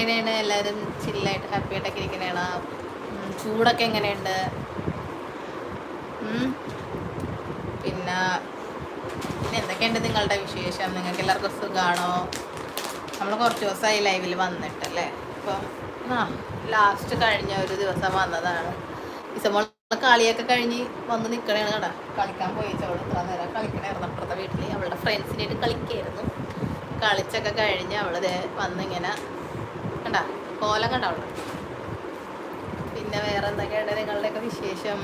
എങ്ങനെയാണ് എല്ലാവരും ചില്ലായിട്ട് ഹാപ്പി ആയിട്ടൊക്കെ ഇരിക്കണേണ ചൂടൊക്കെ എങ്ങനെയുണ്ട്. പിന്നെ എന്തൊക്കെയുണ്ട് നിങ്ങളുടെ വിശേഷം? നിങ്ങൾക്ക് എല്ലാവർക്കും സുഖമാണോ നമ്മൾ കുറച്ച് ദിവസമായി ലൈവിൽ വന്നിട്ടല്ലേ? അപ്പം ആ ലാസ്റ്റ് കഴിഞ്ഞ ഒരു ദിവസം വന്നതാണ്. ഇസമോൾ കളിയൊക്കെ കഴിഞ്ഞ് വന്ന് നിൽക്കണേണ് കേട്ടാ. കളിക്കാൻ പോയി അവൾ ഇത്ര നേരം കളിക്കണായിരുന്നു. അപ്പുറത്തെ വീട്ടിൽ അവളുടെ ഫ്രണ്ട്സിനായിട്ട് കളിക്കായിരുന്നു. കളിച്ചൊക്കെ കഴിഞ്ഞ് അവൾ വന്നിങ്ങനെ കണ്ട കോലം കണ്ട അവിടെ. പിന്നെ വേറെ എന്തൊക്കെയാണ് നിങ്ങളുടെയൊക്കെ വിശേഷം?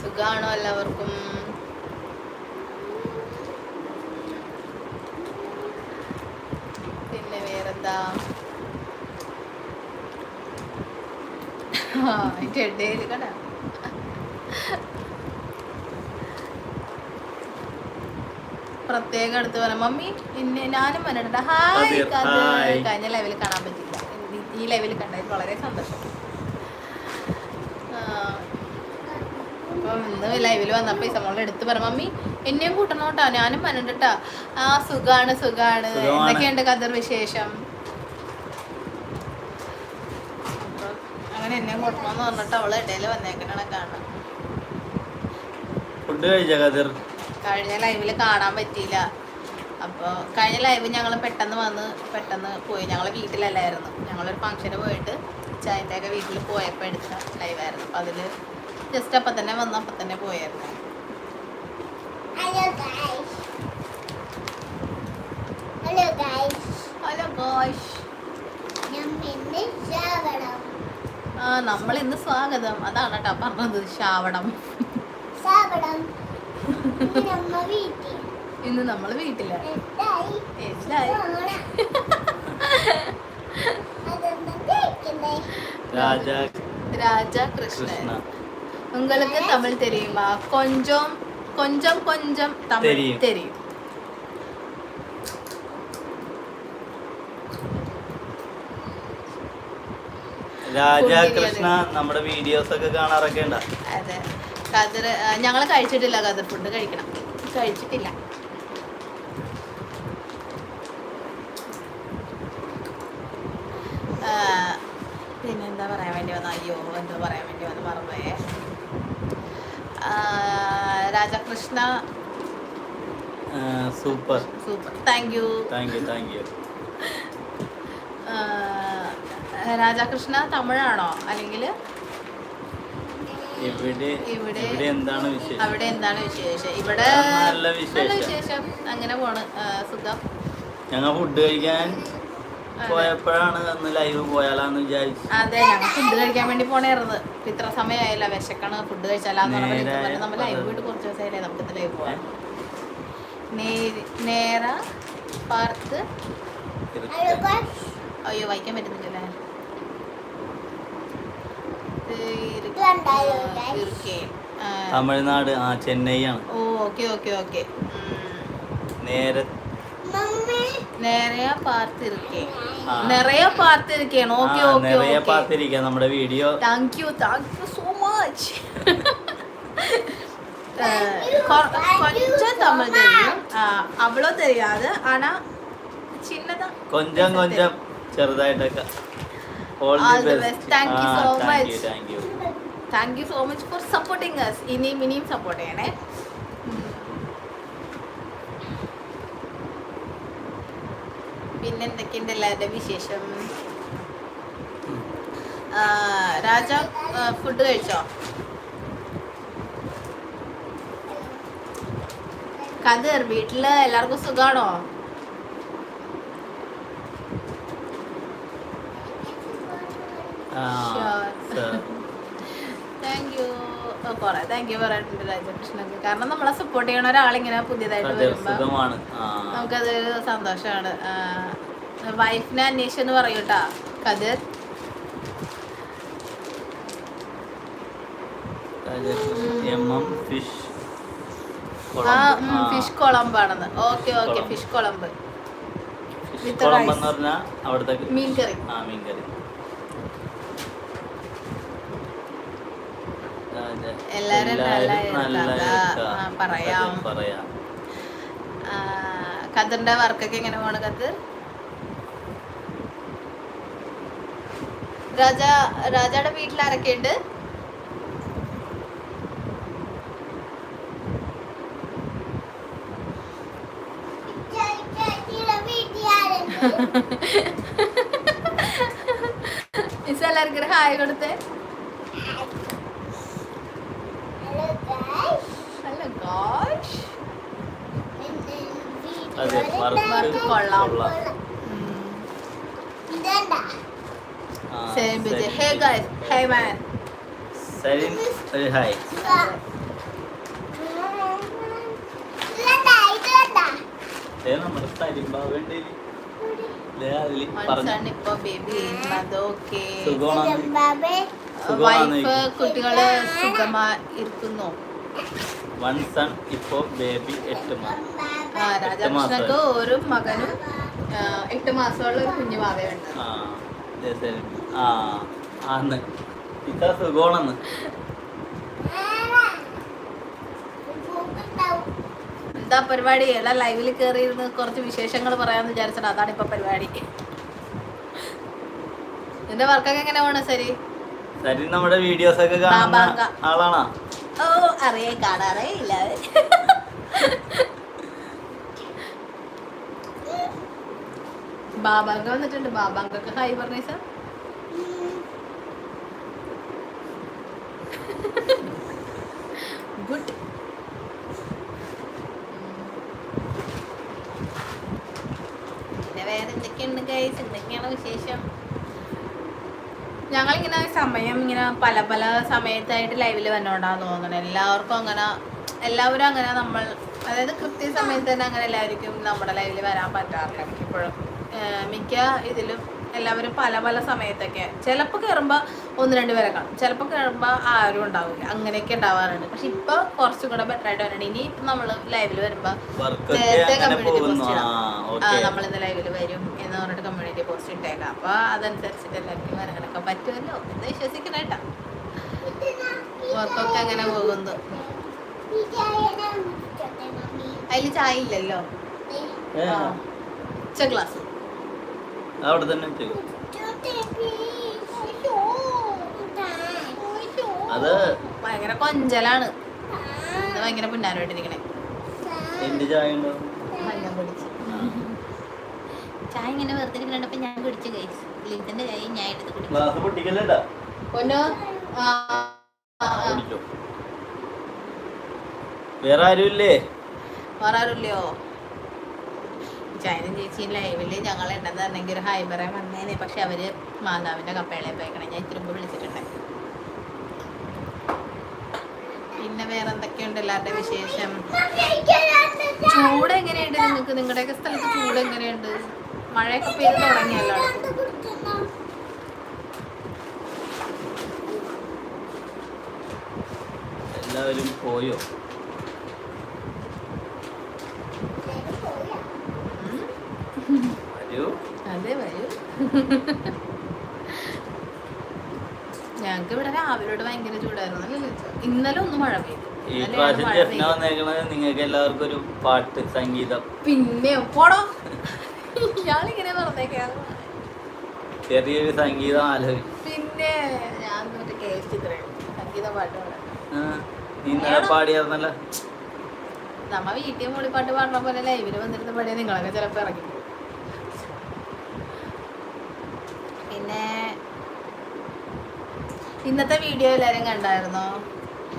സുഖമാണോ എല്ലാവർക്കും? പിന്നെ വേറെന്താ? ഇടയിൽ കണ്ട? പ്രത്യേകം എടുത്ത് പറയാം. മമ്മി ഇന്നെ ഞാനും പറഞ്ഞിട്ട് ഹായ് കഥ. കഴിഞ്ഞ ലെവലിൽ കാണാൻ പറ്റില്ല. ഈ- ലെവലിൽ കണ്ടതിൽ വളരെ സന്തോഷം. അപ്പം ഇന്ന് ലൈവിൽ വന്നപ്പോൾ ഈ സമയം എടുത്ത് പറ മമ്മി എന്നെയും കൂട്ടണം കേട്ടോ. ഞാനും പറഞ്ഞിട്ടാ ആ സുഖാണ് സുഖാണ്. എന്തൊക്കെയുണ്ട് കഥർ വിശേഷം? അങ്ങനെ എന്നെ കൂട്ടണമെന്ന് പറഞ്ഞിട്ട് അവളെ ഇടയിൽ വന്നേക്കണ കാണാം ഫുഡ് കഴിച്ച കതിർ? കഴിഞ്ഞ ലൈവിൽ കാണാൻ പറ്റിയില്ല. അപ്പോൾ കഴിഞ്ഞ ലൈവ് ഞങ്ങൾ പെട്ടെന്ന് വന്ന് പെട്ടെന്ന് പോയി. ഞങ്ങൾ വീട്ടിലല്ലായിരുന്നു. ഞങ്ങളൊരു ഫംഗ്ഷന് പോയിട്ട് ചായന്റെ ഒക്കെ വീട്ടിൽ പോയപ്പോൾ എടുത്ത ലൈവായിരുന്നു അപ്പോൾ അതിൽ ജസ്റ്റ് അപ്പം തന്നെ വന്ന് അപ്പം തന്നെ പോയായിരുന്നു. ഹലോ. ഹലോ. ഹലോ ആ നമ്മൾ ഇന്ന് സ്വാഗതം. അതാണ് കേട്ടോ പറഞ്ഞത് ശ്രാവണം. ശ്രാവണം. ഇന്ന് നമ്മ വീട്ടിൽ ഇന്ന് നമ്മൾ വീട്ടില് എന്തായി ഏജിലായി ഓണം. അതൊന്നും കേൾക്കണ്ടേ രാജ രാജ കൃഷ്ണൻ കൃഷ്ണ உங்களுக்கு தமிழ் தெரியுமா கொஞ்சம் கொஞ்சம் கொஞ்சம் தமிழ் தெரியும். தெரியும் രാജ ഫുഡ് കൃഷ്ണ നമ്മുടെ വീഡിയോസ് ഒക്കെ കാണാറൊക്കെ ഉണ്ടോ അതെ കതിർ ഞങ്ങൾ കഴിച്ചിട്ടില്ല കതിർ ഫുഡ് കഴിക്കണം. കഴിച്ചിട്ടില്ല. ആ, പിന്നെന്താ പറയാൻ വേണ്ടി വന്ന? അയ്യോ എന്താ പറയാൻ വേണ്ടി വന്ന്? പറഞ്ഞേ Rajakrishna. Super. Super. Thank you thank you thank you Rajakrishna തമിഴാണോ? അല്ലെങ്കിൽ ഇവിടെ എന്താണ് വിശേഷം? അവിടെ എന്താണ് വിശേഷം? ഇവിടെ നല്ല വിശേഷം. അങ്ങനെ പോണ്. സുഖം. ഞങ്ങൾ ഫുഡ് കഴിക്കാൻ പോയപ്പോഴാണ് അന്ന് ലൈവ് പോയാലാന്ന് വിചാരിച്ചു. അതെ ഞങ്ങൾ ഫുഡ് കഴിക്കാൻ വേണ്ടി പോണേരുന്നത് ഇത്ര സമയമായില്ല വിശക്കണ് ഫുഡ് കഴിച്ചാലാന്ന് പറഞ്ഞാൽ നമ്മൾ ലൈവ് പോയിട്ട് കുറച്ച് ദിവസമായില്ലേ നമുക്ക് ലൈവ് പോവാം നേര പാർത്ത്. അയ്യോ വായിക്കാൻ പറ്റുന്നില്ലല്ലേ? തമിഴ്നാട് ആ ചെന്നൈ ആണ്. Okay okay okay. നേരെ നിറയെ പാർത്തിരിക്കേ. നിറയെ പാർത്തിരിക്കാണ് ഓക്കെ ഓക്കെ നിറയെ പാർത്തിരിക്ക നമ്മുടെ video. Thank you thank you so much കൊഞ്ചം തമിഴ് തെരിയും അവളോ തെരിയാതെ ആണാ ചിന്നതാ. കൊഞ്ചം കൊഞ്ചം. ചെറുതായിട്ടൊക്കെ. All the best thank you. Thank you thank you so much for supporting us ഇനിയും ഇനിയും സപ്പോർട്ട് ചെയ്യണേ പിന്നെന്തൊക്കെയുണ്ട് പിന്നെ എല്ലാവരുടെ വിശേഷം? രാജ ഫുഡ് കഴിച്ചോ? കതിർ വീട്ടിൽ എല്ലാവർക്കും സുഖാണോ? താങ്ക് യു കുറെ താങ്ക് യു പറയാറുണ്ട് രാജകൃഷ്ണക്ക് കാരണം നമ്മളെ സപ്പോർട്ട് ചെയ്യണ ഒരാളിങ്ങനെ പുതിയതായിട്ട് അതെ വരുമ്പോ സുഖമാണ്. ആ. നമുക്കതൊരു സന്തോഷമാണ് വൈഫിനെ അന്വേഷിച്ചെന്ന് പറയൂട്ടാ കതിർ ഫിഷ് കുളമ്പാണെന്ന് ഓക്കെ ഓക്കെ ഫിഷ് കുളമ്പ് ഫിഷ് with കുളമ്പ് rice. എന്ന് പറഞ്ഞാൽ അവിടുത്തെ മീൻ കറി ആ മീൻ കറി രാജ- എല്ലാരും പറയാം. വർക്കൊക്കെ എങ്ങനെ പോണ് കതിർ രാജ രാജയുടെ വീട്ടിൽ ആരൊക്കെയുണ്ട്? എല്ലാവർക്കും ഹായ് കൊടുത്തേ ഹലോ ഗൈസ് ഹലോ ഗോഷ് അതെ വർക്ക് കൊള്ളാം. Same Biji hey. Guys hey man Sarin ഒരു ഹായ്. കുട്ടികൾ സുഖമാ ഇരിക്കുന്നു. വൺ സൺ ഇപ്പോ ബേബി എട്ട് രാധാകൃഷ്ണക്ക് ഒരു മകനും എട്ട് മാസമുള്ള ഒരു കുഞ്ഞു മാവയുണ്ട് ആ ആന്ന്. ഇത്ര സുഖമാണെന്ന്. എന്താ പരിപാടി? എല്ലാം ലൈവിൽ കയറിയിരുന്ന് കുറച്ച് വിശേഷങ്ങൾ പറയാന്ന് വിചാരിച്ചത്. അതാണ് ഇപ്പൊ പരിപാടി. നിന്റെ വർക്കൊക്കെ എങ്ങനെ പോണ ശരി ശരി നമ്മുടെ വീഡിയോസ് ഒക്കെ കാണുന്ന ആളാണോ? ഓ അറിയേ കാണാറേ ഇല്ല. ബാബാങ്ക വന്നിട്ടുണ്ട്. ബാബാങ്കൊക്കെ ഹായ് പറഞ്ഞേ ഗുഡ് പിന്നെ വേറെ എന്തൊക്കെയുണ്ട് എന്തൊക്കെയാണ് വിശേഷം? ഞങ്ങളിങ്ങനെ സമയം ഇങ്ങനെ പല പല സമയത്തായിട്ട് ലൈവിൽ വന്നോണ്ടാന്ന് തോന്നുന്നു. എല്ലാവർക്കും അങ്ങനെ എല്ലാവരും അങ്ങനെ നമ്മൾ അതായത് കൃത്യസമയത്ത് തന്നെ അങ്ങനെ എല്ലാവർക്കും നമ്മുടെ ലൈവിൽ വരാൻ പറ്റാറില്ല മിക്കപ്പോഴും. മിക്ക ഇതിലും എല്ലാവരും പല പല സമയത്തൊക്കെ ചിലപ്പോൾ കയറുമ്പോൾ ഒന്ന് രണ്ട് പേരെ കാണും. ചിലപ്പോൾ കയറുമ്പോൾ ആരും ഉണ്ടാവില്ല. അങ്ങനെയൊക്കെ ഉണ്ടാവാറുണ്ട്. പക്ഷെ ഇപ്പോൾ കുറച്ചും കൂടെ ബെറ്റർ ആയിട്ട് വരണം ഇനി ഇപ്പം നമ്മൾ ലൈവിൽ വരുമ്പോൾ നേരത്തെ അങ്ങനെ പോസ്റ്റ് ഇടാം. നമ്മൾ ഇന്ന് ലൈവിൽ വരും. എന്ന് പറഞ്ഞിട്ട് കമ്മ്യൂണിറ്റി പോസ്റ്റ് ഇട്ടേക്കാം. അപ്പൊ അതനുസരിച്ചിട്ട് എല്ലാവർക്കും വരാനൊക്കെ പറ്റുമല്ലോ എന്ന് വിശ്വസിക്കണം കേട്ടോ. വർക്കൊക്കെ അങ്ങനെ പോകുന്നു. അതിൽ ചായ ഇല്ലല്ലോ. ഉച്ച ഗ്ലാസ് അവിടെ തന്നെ അത് ഭയങ്കര കൊഞ്ചലാണ്. ഭയങ്കര പുന്നാരോട്ടിരിക്കണേ എന്ത് ചായ ഉണ്ടോ നല്ല കുടിച്ച് ചായ ഇങ്ങനെ വെറുതെ ഇരിക്കണപ്പോ ഞാൻ കുടിച്ചു കഴിച്ചു ലിതിന്റെ ചായ ഞാൻ എടുത്ത്. കുടിച്ചോ. വേറെ ആരും ഇല്ലേ പറയാറില്ലയോ ചൈന ചേച്ചി ലൈവിൽ ഞങ്ങൾ ഉണ്ടെന്ന് പറഞ്ഞെങ്കിൽ ഒരു ഹായ് പറയാൻ വന്നേനെ. പക്ഷെ അവർ മാതാവിന്റെ കപ്പേളെ പോയിക്കണേ. ഞാൻ ഇത്തിരി മുമ്പ് വിളിച്ചിട്ടുണ്ട്. പിന്നെ വേറെ എന്തൊക്കെയുണ്ട് എല്ലാവരുടെ വിശേഷം? ചൂട് എങ്ങനെയുണ്ട്? നിങ്ങൾക്ക് നിങ്ങളുടെയൊക്കെ സ്ഥലത്ത് ചൂട് എങ്ങനെയുണ്ട്? മഴയൊക്കെ പെയ്ത് തുടങ്ങിയല്ലോ. എല്ലാവരും പോയോ? അതെ വരൂ. ഞങ്ങൾക്ക് ഇവിടെ രാവിലോട് ഭയങ്കര ചൂടായിരുന്നു അല്ലേ? ഇന്നലെ ഒന്ന് മഴ പെയ്തു. ഈ ഇന്നലെയാണ് പ്രാവശ്യം മഴ ജഫ്ന പെയ്തത്. വന്നേക്കണത് നിങ്ങൾക്ക് എല്ലാവർക്കും ഒരു പാട്ട് സംഗീതം. പിന്നെ പോടോ. ഇയാളിങ്ങനെ പറഞ്ഞേക്കാണ് ചെറിയൊരു സംഗീതം ആലോചിക്കും പിന്നെ ഞാൻ മറ്റേ കെ എസ് ചിത്രയാണ് സംഗീത പാട്ട് ഇന്നലെ പാടിയായിരുന്നല്ലോ. നമ്മ വീട്ടിൽ മൂളിപ്പാട്ട് പാടുന്ന പോലെ ലൈവിൽ വന്നിരുന്ന പടിയെ നിങ്ങളൊക്കെ ചിലപ്പോൾ ഇറങ്ങി പിന്നെ ഇന്നത്തെ വീഡിയോ എല്ലാവരും കണ്ടായിരുന്നോ?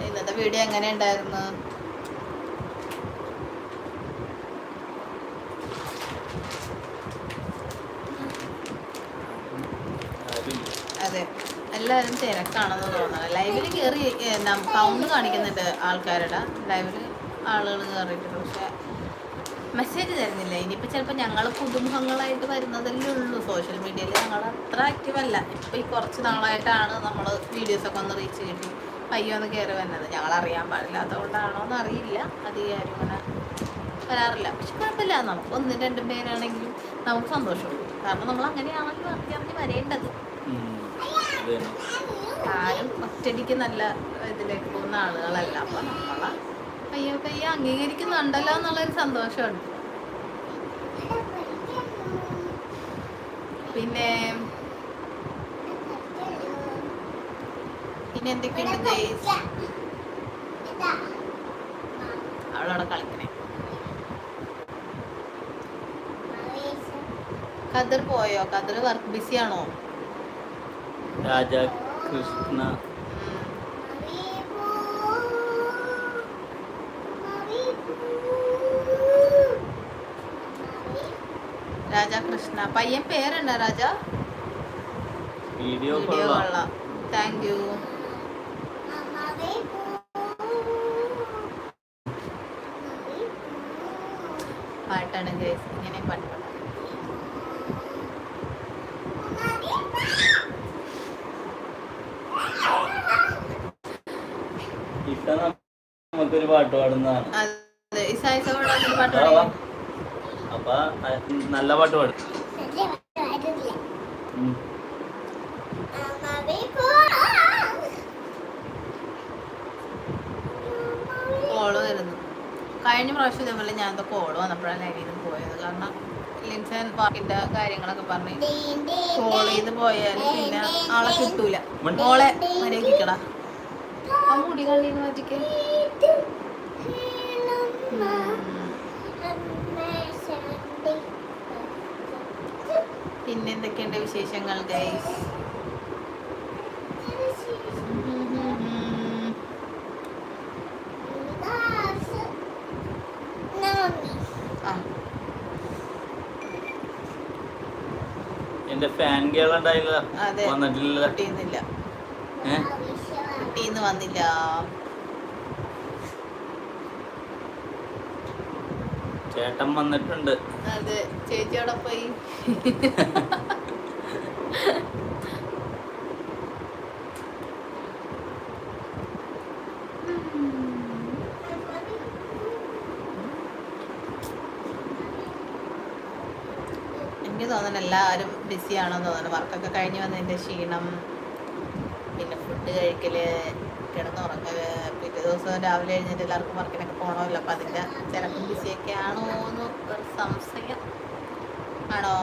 ഇന്നത്തെ വീഡിയോ എങ്ങനെ ഉണ്ടായിരുന്നു ആരും എല്ലാവരും തിരക്കാണെന്ന് തോന്നണം ലൈവിൽ കയറി കൗണ്ട് കാണിക്കുന്നുണ്ട് ആൾക്കാരുടെ. ലൈവിൽ ആളുകൾ കയറിയിട്ടുണ്ട് പക്ഷെ മെസ്സേജ് തരുന്നില്ല. ഇനിയിപ്പോൾ ചിലപ്പോൾ ഞങ്ങൾ പുതുമുഖങ്ങളായിട്ട് വരുന്നതല്ലേ ഉള്ളൂ. സോഷ്യൽ മീഡിയയിൽ ഞങ്ങൾ അത്ര ആക്റ്റീവ് അല്ല. ഇപ്പോൾ ഈ കുറച്ച് നാളായിട്ടാണ് നമ്മൾ വീഡിയോസൊക്കെ ഒന്ന് റീച്ച് കിട്ടി. പയ്യോ ഒന്ന് കയറി വരുന്നത് ഞങ്ങൾ അറിയാൻ പാടില്ലാത്തതുകൊണ്ടാണോ എന്ന് അറിയില്ല. ആരും അങ്ങനെ വരാറില്ല. പക്ഷെ കുഴപ്പമില്ല. നമുക്ക് ഒന്നും രണ്ടും പേരാണെങ്കിലും നമുക്ക് സന്തോഷമുള്ളൂ. കാരണം നമ്മൾ അങ്ങനെയാണല്ലോ അറിയാമെന്ന് വരേണ്ടത്. ആരും ഒറ്റടിക്ക് നല്ല ഇതിലേക്ക് പോകുന്ന ആളുകളല്ല. അപ്പൊ നമ്മളെ പയ്യെ പയ്യെ അംഗീകരിക്കുന്നുണ്ടല്ലോ എന്നുള്ളൊരു സന്തോഷമുണ്ട്. പിന്നെ പിന്നെ എന്തൊക്കെയുണ്ട്. അവളവിടെ കളിക്കണേ. കതിർ പോയോ? കതിർ വർക്ക് ബിസി രാജകൃഷ്ണ ഉം. മറിയപ്പൂ. മറിയപ്പൂ. മറിയപ്പൂ. രാജ കൃഷ്ണ പയ്യൻ പേരുണ്ടോ രാജ വീഡിയോ കൊള്ളാം താങ്ക് യു മറിയപ്പൂ. മറിയപ്പൂ. പാട്ടാണ് ഗൈസ് ഇങ്ങനെ പാട്ട് പാടാം ഇത്ത നമുക്കൊരു പാട്ട് പാടുന്നതാണ്. അപ്പൊ നല്ല പാട്ട് പാടും. കോൾ വരുന്നു. കഴിഞ്ഞ പ്രാവശ്യം ഇതേപോലെ ഞാൻ എന്തോ കോൾ വന്നപ്പോഴാണ് ലൈവിൽ നിന്ന് പോയത്. കാരണം ലിൻസൺ പാർക്കിന്റെ കാര്യങ്ങളൊക്കെ പറഞ്ഞ് കോൾ ചെയ്ത് പോയാൽ പിന്നെ ആളെ കിട്ടൂല. മോളെ മര്യാദക്കടാ ആ മുടി കള്ളിന്ന് മാറ്റിക്ക് പിന്നെ എന്തൊക്കെയുണ്ട് വിശേഷങ്ങൾ ഗൈസ് എന്റെ ഫാൻ ഗേൾ ഉണ്ടായില്ല. വന്നിട്ടില്ല കിട്ടിയുന്നില്ല കിട്ടിന്ന് വന്നില്ല. ചേട്ടൻ വന്നിട്ടുണ്ട്. അതെ ചേച്ചി അവിടെ പോയി. എനിക്ക് തോന്നുന്നു എല്ലാവരും ബിസി ആണെന്ന് തോന്നുന്നു. വർക്കൊക്കെ കഴിഞ്ഞ് വന്നതിന്റെ ക്ഷീണം. പിന്നെ ഫുഡ് കഴിക്കൽ ഉറങ്ങുക. പിറ്റേ ദിവസം രാവിലെ എഴുന്നേറ്റ് എല്ലാവർക്കും വർക്കിനൊക്കെ പോകണമല്ലോ അപ്പം അതിന്റെ ചിലപ്പം ബിസിയൊക്കെ ആണോ എന്ന് ഒരു സംശയം. ആണോ?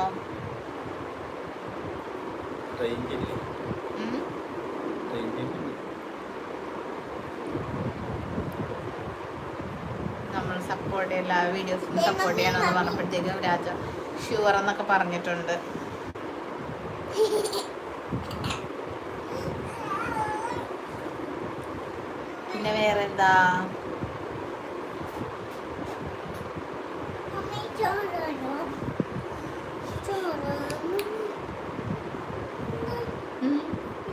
നമ്മൾ സപ്പോർട്ട് എല്ലാ വീഡിയോസും സപ്പോർട്ട് ചെയ്യണമെന്ന് പറഞ്ഞപ്പോഴത്തേക്കും രാജ ഷുവർ എന്നൊക്കെ പറഞ്ഞിട്ടുണ്ട്. എന്താ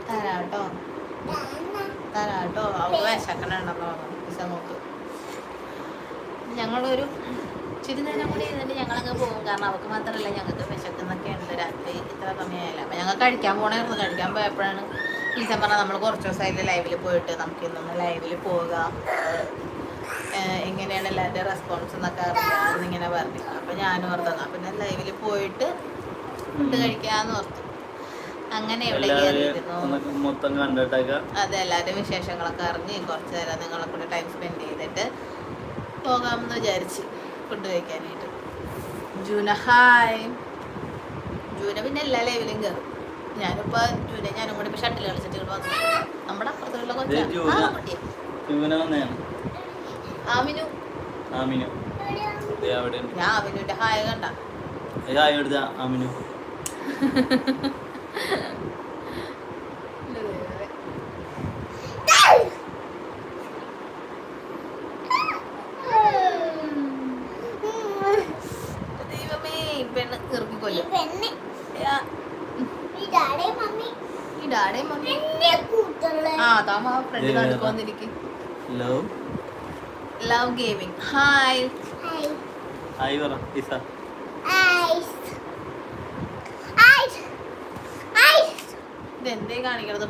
തരാട്ടോ. തരാട്ടോ. അവൾക്ക് വിശക്കണുണ്ടെന്ന് പിസ നോക്ക്. ഞങ്ങളൊരു ഇച്ചിരി നേരം കൂടി ഇരുന്നിട്ട് ഞങ്ങളങ്ങ് പോകും. കാരണം അവൾക്ക് മാത്രമല്ല ഞങ്ങൾക്ക് വിശക്കുന്നൊക്കെ ഉണ്ട് രാത്രി. ഇത്ര സമയമായില്ല. അപ്പം ഞങ്ങൾ കഴിക്കാൻ പോകണമായിരുന്നു കഴിക്കാൻ പോയപ്പോഴാണ് ഈസൻ പറഞ്ഞാൽ നമ്മൾ കുറച്ച് ദിവസമായിട്ട് ലൈവിൽ പോയിട്ട് നമുക്ക് ഇന്നൊന്ന് ലൈവിൽ പോവുക. എങ്ങനെയാണ് എല്ലാവരുടെ റെസ്പോൺസ് എന്നൊക്കെ അറിയാമെന്ന് ഇങ്ങനെ പറഞ്ഞു അപ്പം ഞാനും ഓർത്തു പിന്നെ ലൈവിൽ പോയിട്ട് ഫുഡ് കഴിക്കാമെന്ന് ഓർത്തു. അങ്ങനെ അതെ എല്ലാവരും വിശേഷങ്ങളൊക്കെ അറിഞ്ഞ് കുറച്ച് നേരം നിങ്ങളെ കൂടെ ടൈം സ്പെൻഡ് ചെയ്തിട്ട് പോകാമെന്ന് വിചാരിച്ച് ഫുഡ് കഴിക്കാനായിട്ട്. ജൂന ഹായ് ജൂന പിന്നെ എല്ലാ ലൈവിലും കയറും ഞാനിപ്പോൾ ജൂന ഞാനും കൂടി ഇപ്പോൾ ഷട്ടിൽ കളിച്ചിട്ട് ഇങ്ങോട്ട് വന്നു. നമ്മുടെ അപ്പുറത്തുള്ള ദേ കൊച്ചാ. ജൂന. ആ കുട്ടിയെ. ശിവന ആമിനു. ആമിനു. ഞാൻ ആമിനുവിന്റെ ഹായ് കണ്ട. ഹായ് ആമിനു ദൈവമേ ഈ പെണ്ണ് ഇറക്കി കൊല്ലും പെണ്ണ് യാ, ഈ ഡാഡേ മമ്മി ഈ ഡാഡയും മമ്മി എന്നെ വന്നിരിക്കും. Love love gaming hi hi hi പറ. ഇസ ഇതെന്തേ കാണിക്കണത്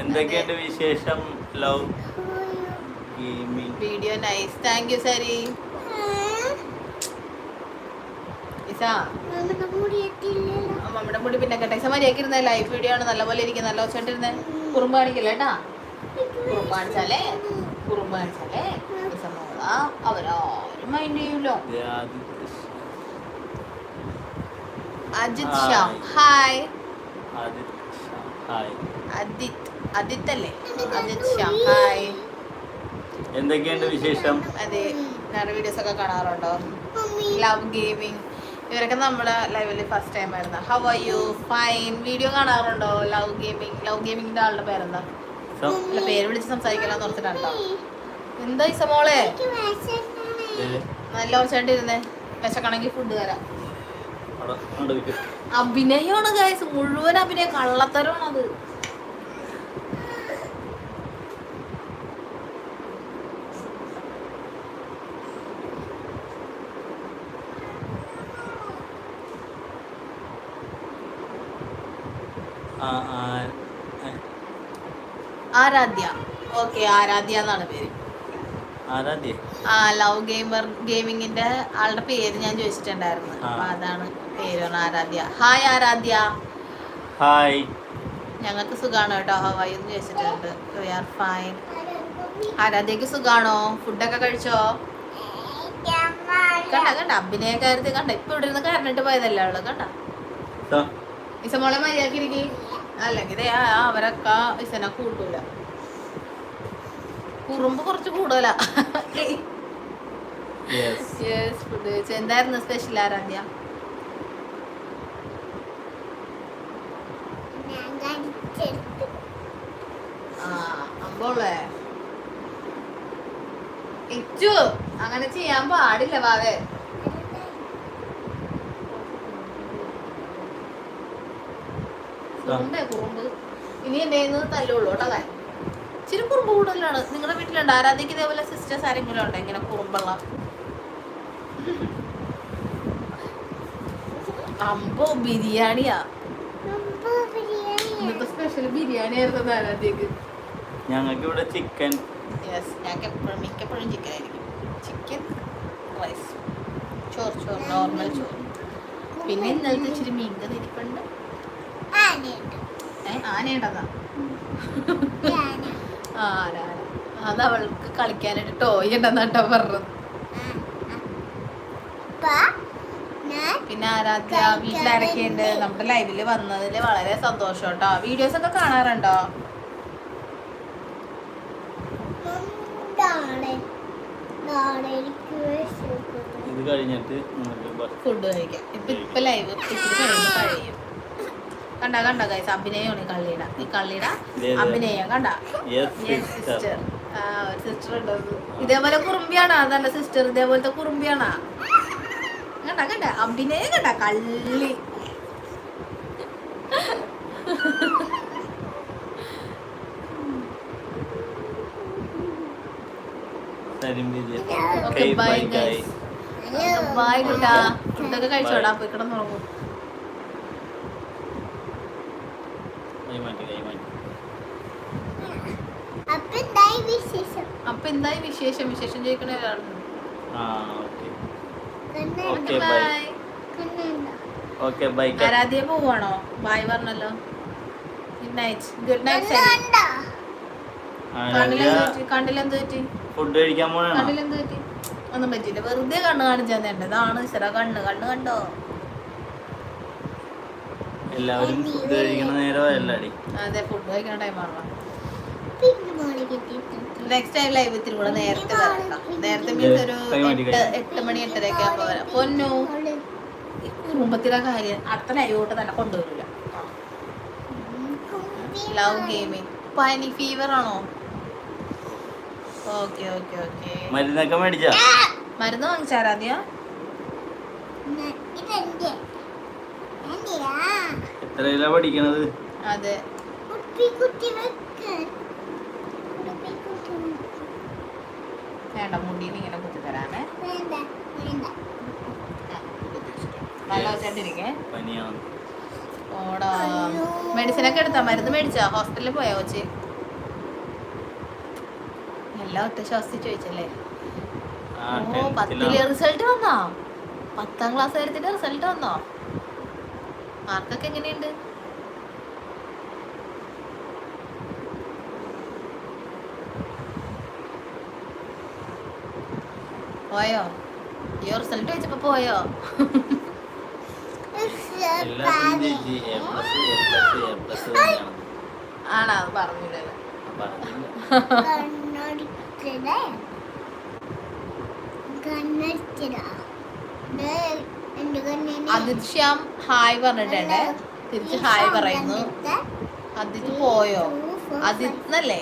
എന്തൊക്കെയുണ്ട് വിശേഷം? Love gaming video nice thank you സരി നമ്മുടെ മുടി പിന്നെ കേട്ടെ ഇസ മര്യാദയ്ക്ക് ഇരുന്ന ലൈവ് വീഡിയോ ആണ് നല്ലപോലെ ഇരിക്കും നല്ല വെച്ചോണ്ടിരുന്നേ കുറുമ്പ് കാണിക്കില്ല കേട്ടാ കുറുമ്പ് കാണിച്ചാലേ? കുറുമ്പ് കാണിച്ചാലേ? അവരാരും മൈൻഡ് ചെയ്യൂലോ. അജിത് ഷാ ഹായ് ആദിത്യ അജിത് അദിത് അല്ലേ അജിത് ശ്യാം ഹായ് എന്തൊക്കെയുണ്ട് വിശേഷം? അതെ ഞങ്ങളുടെ വീഡിയോസ് ഒക്കെ കാണാറുണ്ടോ? ലവ് ഗെയിമിംഗ് ഇവരൊക്കെ നമ്മളെ ലൈവിൽ ഫസ്റ്റ് ടൈം ആയിരുന്നു. How are you fine video കാണാറുണ്ടോ? ലവ് ഗെയിമിംഗ് ലവ് ഗെയിമിങ്ങിന്റെ ആളുടെ പേരെന്താ? അല്ല പേര് വിളിച്ച് സംസാരിക്കലാന്ന് ഓർത്തിട്ടുണ്ടോ എന്താ ഇസ മോളെ? എനിക്ക് വിശക്കണേ. ഏ, നല്ല ഓർച്ചായിട്ട് ഇരുന്നേ. വിശക്കണമെങ്കിൽ ഫുഡ് തരാം. അഭിനയമാണ് ഗൈസ് മുഴുവൻ അഭിനയം. കള്ളത്തരമാണ് അത് ആ, ആ, ഏ, ആരാധ്യ ഓക്കെ ആരാധ്യ എന്നാണ് പേര് ആ ലവ് ഗെയിമർ ഗെയിമിങ്ങിന്റെ ആളുടെ പേര് ഞാൻ ചോദിച്ചിട്ടുണ്ടായിരുന്നു. അപ്പൊ അതാണ് പേര് ആരാധ്യ. ഹായ് ആരാധ്യ. ഹായ് ഞങ്ങൾക്ക് സുഖാണോ കേട്ടോ. ഹവായി എന്ന് ചോദിച്ചിട്ടുണ്ട്. വി ആർ ഫൈൻ ആരാധ്യക്ക് സുഖാണോ? ഫുഡൊക്കെ കഴിച്ചോ? കണ്ട കണ്ട. അഭിനയ കാര്യത്തിൽ കണ്ട. ഇപ്പൊ ഇവിടെ നിന്ന് കരഞ്ഞിട്ട് പോയതല്ലേ അവൾ കണ്ട. ഇസമോളെ മര്യാദക്കിരിക്കും അല്ലെങ്കിൽ അവരൊക്കെ ഇസനെ കൂട്ടൂല. കുറുമ്പ് കുറച്ച് കൂടുതലാ. ഫുഡ് കഴിച്ചു എന്തായിരുന്നു സ്പെഷ്യൽ ആരാധ്യ? അമ്പോളേ ഇച്ചു അങ്ങനെ ചെയ്യാൻ പാടില്ല വാവേ. കുറുമ്പേ ഇനി എന്റെ തല്ലുള്ളൂ കേട്ടോ ഇച്ചിരി കുറുമ്പ് കൂടുതലാണ്. നിങ്ങളുടെ വീട്ടിലുണ്ട്. ആരാധ്യക്ക് ഇതേപോലെ സിസ്റ്റേഴ്സ് ആരെങ്കിലും ഉണ്ടോ? ഇങ്ങനെ കുറുമ്പുള്ള? അമ്പോ ബിരിയാണിയാ. ഇന്നത്തെ സ്പെഷ്യൽ ബിരിയാണി ആയിരുന്നു ആരാധ്യക്ക് ഞങ്ങൾക്ക് ഇവിടെ ചിക്കൻ യെസ് ഞങ്ങൾക്ക് എപ്പോഴും മിക്കപ്പോഴും ചിക്കൻ ആയിരിക്കും. ചിക്കൻ റൈസ് ചോറ് ചോറ് നോർമൽ ചോറ്. പിന്നെ ഇന്നലത്തെ ഇച്ചിരി മീൻ കറി ഇരിപ്പുണ്ട്. ആനയുണ്ടെന്നാ ആന. ആ ആന ആന അത് അവൾക്ക് കളിക്കാനായിട്ട് ടോയ് ഉണ്ടെന്നാട്ടോ പറഞ്ഞത്. പിന്നെ ആരാധ്യ വീട്ടിലിറക്കിയുണ്ട് നമ്മുടെ ലൈവിൽ വന്നതിൽ വളരെ സന്തോഷം കേട്ടോ വീഡിയോസ് ഒക്കെ കാണാറുണ്ടോ? ഫുഡ് കഴിക്കാം. ഇപ്പൊ ഇപ്പൊ ലൈവ് കഴിയും. കണ്ട കണ്ട ഗൈസ് അഭിനയമാണ് ഈ കള്ളിയുടെ. ഈ കള്ളിയുടെ. അഭിനയം കണ്ട? ഒരു സിസ്റ്റർ ഉണ്ടോ ഇതേപോലെ കുറുമ്പിയാണ് അതല്ല സിസ്റ്റർ ഇതേപോലത്തെ കുറുമ്പിയാണ്. കണ്ട കണ്ട? അഭിനയം കണ്ട കള്ളി. ബൈ ഗൈസ് ബൈ കുട്ടാ ഫുഡൊക്കെ കഴിച്ചോടാ പോയി കിടന്നുറങ്ങും കൈ മാറ്റി കൈ മാറ്റി അപ്പൊ എന്തായി വിശേഷം? വിശേഷം വിശേഷം ചോദിക്കണ ഒരാളുണ്ട് ആ ഓക്കെ. ബൈ. ആരാധ്യ പോവാണോ? ബായ് പറഞ്ഞല്ലോ. Good night. ഗുഡ് നൈറ്റ് കണ്ണുണ്ടോ? കണ്ണിലെന്ത് പറ്റി? ഫുഡ് കഴിക്കാൻ പോണോ പറ്റി? ഒന്നും പറ്റില്ല വെറുതെ കണ്ണ് കാണിച്ചു ഇതാണ് ചില കണ്ണ്. കണ്ണ് കണ്ടോ? എല്ലാവരും ഫുഡ് കഴിക്കണ നേരം അടി അതെ ഫുഡ് കഴിക്കുന്ന ടൈമാണല്ലോ. നെക്സ്റ്റ് ടൈം ലൈവ് ഇത്തിരി കൂടെ നേരത്തെ വരണം നേരത്തെ മീൻസ് ഒരു എട്ട് എട്ട് മണി എട്ടരയൊക്കെ ആകുമ്പോൾ വരാം. പൊന്നു. കുടുംബത്തിലെ കാര്യം അടുത്ത ലൈവോട്ട് തന്നെ കൊണ്ടുവരില്ല ലവ് ഗെയിമിങ് പനി ഫീവർ ആണോ? ഓക്കെ ഓക്കെ ഓക്കെ മരുന്നൊക്കെ മേടിച്ചാ? മരുന്ന് വാങ്ങിച്ചാരാദ്യം എത്രയിലാ പഠിക്കണത്? അതെ. വേണ്ട മുടിയിൽ ഇങ്ങനെ കുത്തി തരാമേ. നല്ല വെച്ചിട്ടിരിക്കേ പനിയാണ്. ഓടാ. മെഡിസിൻ ഒക്കെ എടുത്താ? മരുന്ന് മേടിച്ചാ? ഹോസ്പിറ്റലിൽ പോയാ കൊച്ചി? എല്ലാം ഒറ്റ ശ്വാസിച്ച് ചോദിച്ചല്ലേ? ആ ഓ പത്തിലെ റിസൾട്ട് വന്നോ? പത്താം ക്ലാസ് കാര്യത്തിന്റെ റിസൾട്ട് വന്നോ? മാർക്കൊക്കെ എങ്ങനെയുണ്ട്? പോയോ? ഈ റിസൾട്ട് വെച്ചപ്പോ പോയോ? ആണോ? അത്. കണ്ണടിച്ചത് കണ്ണടിച്ചതാ ഇത് എന്റെ കണ്ണിന് അതിഥ് ശ്യാം ഹായ് പറഞ്ഞിട്ടുണ്ട് തിരിച്ച് ഹായ് പറയുന്നു അതിഥ് പോയോ? അതിന്നല്ലേ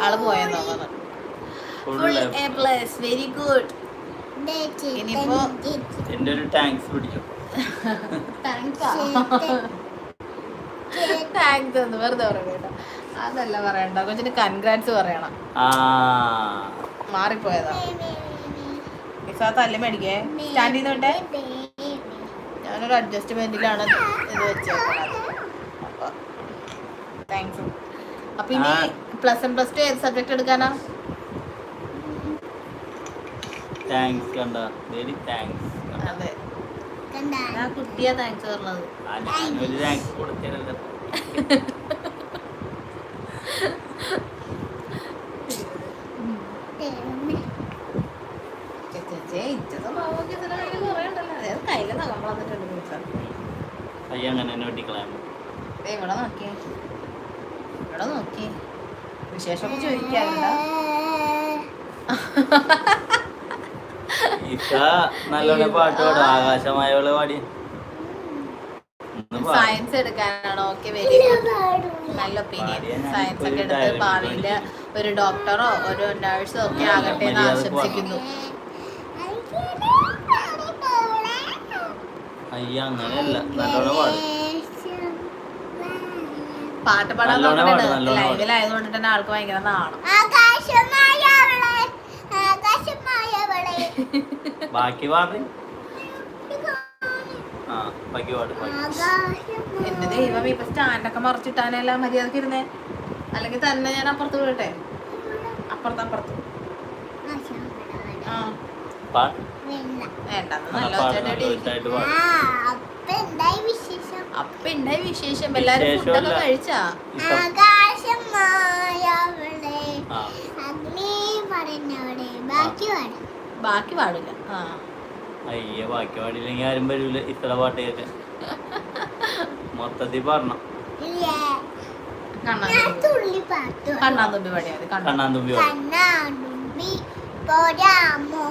ആൾ പോയെന്നോ full A plus very good ഇനിയിപ്പോ എന്റെ ഒരു താങ്ക്സ് താങ്ക്സ് എന്ന് വെറുതെ അതല്ല പറയണ്ട. കൊച്ചിന് കൺഗ്രാറ്റ്സ് പറയണം. ആ. മാറിപ്പോയതാ. ഇസാ തല്ലി മേടിക്കേ? സ്റ്റാൻഡ് ചെയ്തോട്ടെ. ഞാനൊരു അഡ്ജസ്റ്റ്മെന്റിലാണ് ഇത് വെച്ചേക്കുന്നത് അപ്പൊ താങ്ക്സ് അപ്പൊ ഇനി പ്ലസ് വൺ പ്ലസ് ടു ഏത് സബ്ജക്ട് എടുക്കാനാ? താങ്ക്സ് കണ്ട? വെരി താങ്ക്സ് അതെ. ഞാൻ കുട്ടിയാ താങ്ക്സ് പറഞ്ഞത്. അയ്യ അങ്ങനെ തന്നെ വെട്ടിക്കളയാൻ ദേ ഇവിടെ നോക്കിയേ. ഇവിടെ നോക്കിയേ. വിശേഷമൊക്കെ ചോദിക്കാറുണ്ടോ ഇക്ക നല്ലോണം പാട്ട് പാടും. ആകാശമായവൾ പാടി. സയൻസ് എടുക്കാനാണോ. ഓക്കെ വെരി ഗുഡ് നല്ല ഒപ്പീനിയൻ സയൻസ് ഒക്കെ ഒരു എടുത്ത് ഭാവിയിൽ ഭാവിയിൽ ഒരു ഡോക്ടറോ ഒരു നഴ്സോ ഒക്കെ ആകട്ടെ എന്ന് ആശംസിക്കുന്നു. അയ്യ അങ്ങനെയല്ല. നല്ലോണം പാടും. പാട്ട് പാടാൻ. ലൈവിലായതുകൊണ്ട് തന്നെ ആൾക്ക് ഭയങ്കര നാണം. ബാക്കി പാടി. എന്റെ ദൈവം ഇപ്പൊ സ്റ്റാൻഡൊക്കെ മറിച്ചിട്ടാനല്ല മര്യാദയ്ക്ക് ഇരുന്നേ. അല്ലെങ്കിൽ തന്നെ ഞാൻ അപ്പുറത്ത് വീട്ടെ അപ്പുറത്ത് അപ്പുറത്ത്. ആ. വിശേഷം അപ്പൊ ഉണ്ടായി വിശേഷം? എല്ലാരും ഫുഡൊക്കെ കഴിച്ചാ? ബാക്കി ബാക്കി പാടില്ല. ആ. അയ്യ ബാക്കി പാടിയില്ലെങ്കിൽ ആരും വരൂല. ഇത്ര പാട്ട് കേൾക്കാൻ മൊത്തത്തിൽ പറഞ്ഞു കണ്ണാന്തുമ്പി പാടിയാ കണ്ണാന്തുമ്പി പോരാമോ?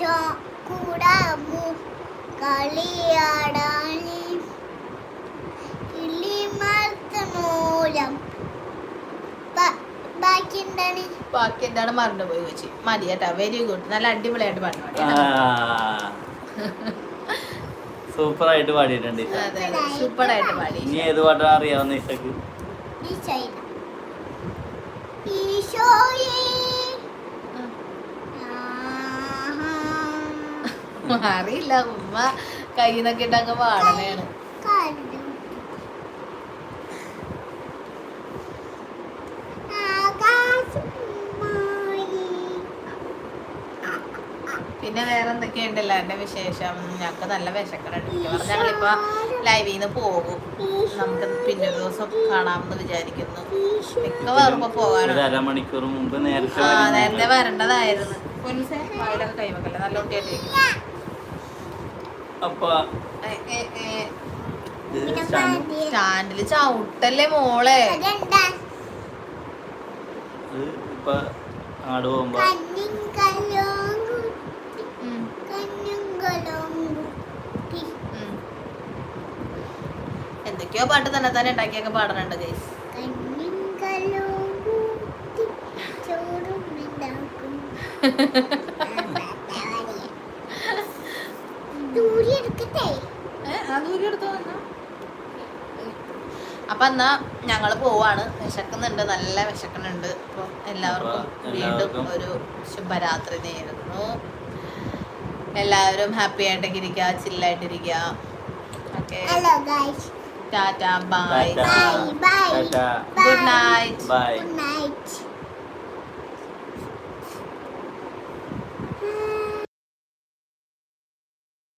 ചോ കൂടാമോ കളിയാടാനി. കിളിമർത്തനൂലം ബാക്കി എന്താണ് ബാക്കി എന്താണ് മറന്നു പോയി വെച്ച് മതി കേട്ടാ. വെരി ഗുഡ് നല്ല അടിപൊളിയായിട്ട് പാടി സൂപ്പർ സൂപ്പറായിട്ട് പാടിയിട്ടുണ്ട്. അതെ അതെ. സൂപ്പറായിട്ട് പാടി. ഇനി ഏത് പാട്ടാണ് അറിയാവുന്ന ഈശോയില ഈശോയേ. അറിയില്ല ഉമ്മ കയ്യിൽ നിന്നൊക്കെ ഇട്ട് അങ്ങ് പാടണേണ്. പിന്നെ വേറെ എന്തൊക്കെയുണ്ടല്ലോ എന്റെ വിശേഷം? ഞങ്ങൾക്ക് നല്ല വിശക്കണുണ്ട് ഞങ്ങളിപ്പോ ലൈവിൽ നിന്ന് പോകും. നമുക്ക് പിന്നെ ഒരു ദിവസം കാണാമെന്ന് വിചാരിക്കുന്നു. മിക്കവാറും അരമണിക്കൂർ മുമ്പ് നേരത്തെ നേരത്തെ വരേണ്ടതായിരുന്നു. പൊൻസേ വായിലൊക്കെ കൈവക്കല്ലേ? നല്ല കുട്ടിയായിട്ടിരിക്കും അപ്പൊ. സ്റ്റാൻഡിൽ ചവിട്ടല്ലേ മോളെ ഇപ്പൊ പോകുമ്പോ. ഉം. എന്തൊക്കെയോ പാട്ട് തന്നെ തന്നെ ഉണ്ടാക്കിയൊക്കെ പാടുന്നുണ്ട് ഗൈസ് ha ha കുത്തി, അപ്പൊ എന്നാ ഞങ്ങൾ പോവാണ്. വിശക്കുന്നുണ്ട് നല്ല വിശക്കുന്നുണ്ട്. അപ്പൊ എല്ലാവർക്കും വീണ്ടും ഒരു ശുഭരാത്രി നേരുന്നു. എല്ലാവരും ഹാപ്പി ആയിട്ടൊക്കെ ഇരിക്കുക ചില്ലായിട്ടിരിക്കുക okay. Hello guys tata bye good night bye good night